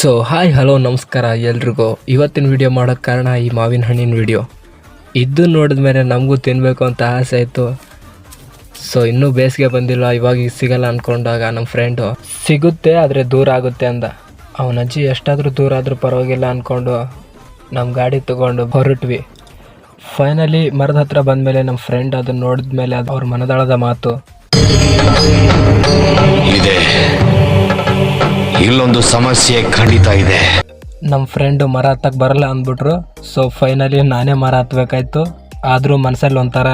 So hi hello ನಮಸ್ಕಾರ ಎಲ್ರಿಗೂ. ಇವತ್ತಿನ ವಿಡಿಯೋ ಮಾಡೋಕ್ಕೆ ಕಾರಣ ಈ ಮಾವಿನ ಹಣ್ಣಿನ ವಿಡಿಯೋ ಇದ್ದು ನೋಡಿದ ಮೇಲೆ ನಮಗೂ ತಿನ್ನಬೇಕು ಅಂತ ಆಸೆ ಆಯಿತು ಸೊ ಇನ್ನೂ ಬೇಸಿಗೆ ಬಂದಿಲ್ಲ, ಇವಾಗ ಸಿಗಲ್ಲ ಅಂದ್ಕೊಂಡಾಗ ನಮ್ಮ ಫ್ರೆಂಡು ಸಿಗುತ್ತೆ, ಆದರೆ ದೂರ ಆಗುತ್ತೆ ಅಂದ. ಅವನ ಅಜ್ಜಿ ಎಷ್ಟಾದರೂ ದೂರ ಆದರೂ ಪರವಾಗಿಲ್ಲ ಅಂದ್ಕೊಂಡು ನಮ್ಮ ಗಾಡಿ ತೊಗೊಂಡು ಹೊರಟ್ವಿ. ಫೈನಲಿ ಮರದ ಹತ್ರ ಬಂದಮೇಲೆ ನಮ್ಮ ಫ್ರೆಂಡ್ ಅದನ್ನ ನೋಡಿದ ಮೇಲೆ ಅದು ಅವ್ರ ಮನದಾಳದ ಮಾತು. ಇಲ್ಲೊಂದು ಸಮಸ್ಯೆ ಖಂಡಿತ ಇದೆ. ನಮ್ಮ ಫ್ರೆಂಡ್ ಮರ ಹತ್ತಕ್ಕೆ ಬರಲ್ಲ ಅಂದ್ಬಿಟ್ರು. ಸೊ ಫೈನಲಿ ನಾನೇ ಮರ ಹತ್ಬೇಕಾಯ್ತು ಆದರೂ ಮನಸ್ಸಲ್ಲಿ ಒಂಥರ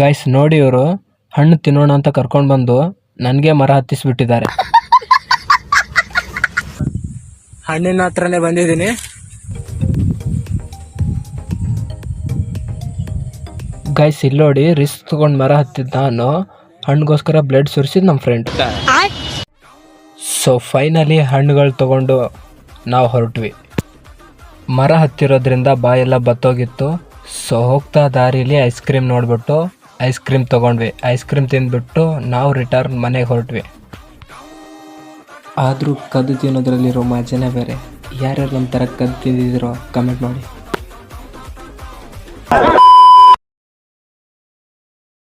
ಗೈಸ್ ನೋಡಿ ಇವರು. ಹಣ್ಣು ತಿನ್ನೋಣ ಅಂತ ಕರ್ಕೊಂಡು ಬಂದು ನನಗೆ ಮರ ಹತ್ತಿಸ್ಬಿಟ್ಟಿದ್ದಾರೆ. ಹಣ್ಣಿನ ಹತ್ರನೇ ಬಂದಿದ್ದೀನಿ. ಗೈಸ್ ಇಲ್ಲೋಡಿ ರಿಸ್ಕ್ ತಗೊಂಡು ಮರ ಹತ್ತಿದ್ದ ನಾನು. ಹಣ್ಣಿಗೋಸ್ಕರ ಬ್ಲಡ್ ಸುರಿಸಿದ್ ನಮ್ಮ ಫ್ರೆಂಡ್ ಸೊ ಫೈನಲಿ ಹಣ್ಣುಗಳು ತಗೊಂಡು ನಾವು ಹೊರಟ್ವಿ. ಮರ ಹತ್ತಿರೋದ್ರಿಂದ ಬಾಯೆಲ್ಲ ಬತ್ತೋಗಿತ್ತು. ಸೊ ಹೋಗ್ತಾ ದಾರಿಲಿ ಐಸ್ ಕ್ರೀಮ್ ನೋಡ್ಬಿಟ್ಟು ಐಸ್ ಕ್ರೀಮ್ ತೊಗೊಂಡ್ವಿ. ಐಸ್ ಕ್ರೀಮ್ ತಿಂದ್ಬಿಟ್ಟು ನಾವು ರಿಟರ್ನ್ ಮನೆಗೆ ಹೊರಟ್ವಿ. ಆದರೂ ಕದ್ದು ತಿನ್ನೋದ್ರಲ್ಲಿರೋ ಮಜಾನೇ ಬೇರೆ. ಯಾರ್ಯಾರು ನಮ್ಮ ಥರ ಕದ್ದು ತಿಂದಿದ್ದೀರೋ ಕಮೆಂಟ್ ಮಾಡಿ.